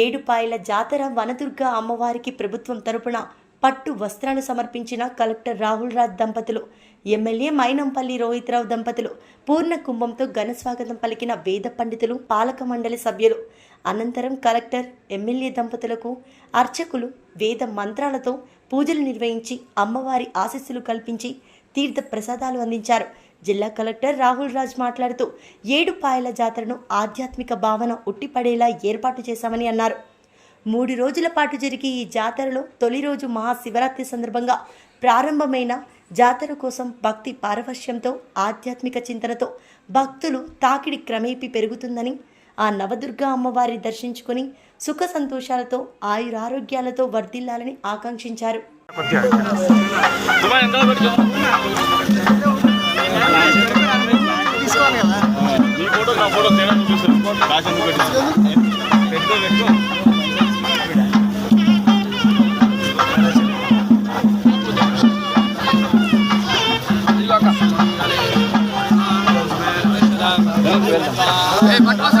ఏడుపాయల జాతర వనదుర్గ అమ్మవారికి ప్రభుత్వం తరపున పట్టు వస్త్రాలు సమర్పించిన కలెక్టర్ రాహుల్ రాజ్ దంపతులు ఎమ్మెల్యే మైనంపల్లి రోహిత్రావు దంపతులు పూర్ణ కుంభంతో ఘన స్వాగతం పలికిన వేద పండితులు పాలక మండలి సభ్యులు. అనంతరం కలెక్టర్ ఎమ్మెల్యే దంపతులకు అర్చకులు వేద మంత్రాలతో పూజలు నిర్వహించి అమ్మవారి ఆశీస్సులు కల్పించి తీర్థ ప్రసాదాలు అందించారు. జిల్లా కలెక్టర్ రాహుల్ రాజ్ మాట్లాడుతూ ఏడు పాయల జాతరను ఆధ్యాత్మిక భావన ఉట్టిపడేలా ఏర్పాటు చేశామని అన్నారు. మూడు రోజుల పాటు జరిగే ఈ జాతరలో తొలి రోజు మహాశివరాత్రి సందర్భంగా ప్రారంభమైన జాతర కోసం భక్తి పారవశ్యంతో ఆధ్యాత్మిక చింతనతో భక్తులు తాకిడి క్రమేపీ పెరుగుతుందని ఆ నవదుర్గ అమ్మవారి దర్శించుకొని సుఖ సంతోషాలతో ఆయురారోగ్యాలతో వర్ధిల్లాలని ఆకాంక్షించారు. నీ ఫోటో నా ఫోటో తేడా చూపిస్తాను రాజేంద్ర పెట్టి పెట్టుకో పెట్టుకో తొందరపడకండి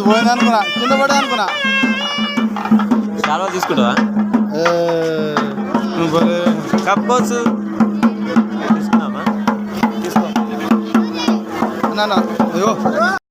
పోయింది అనుకున్నా కింద పడే అనుకున్నా చాలా తీసుకుంటావా ఏ, 楠楠哎呦。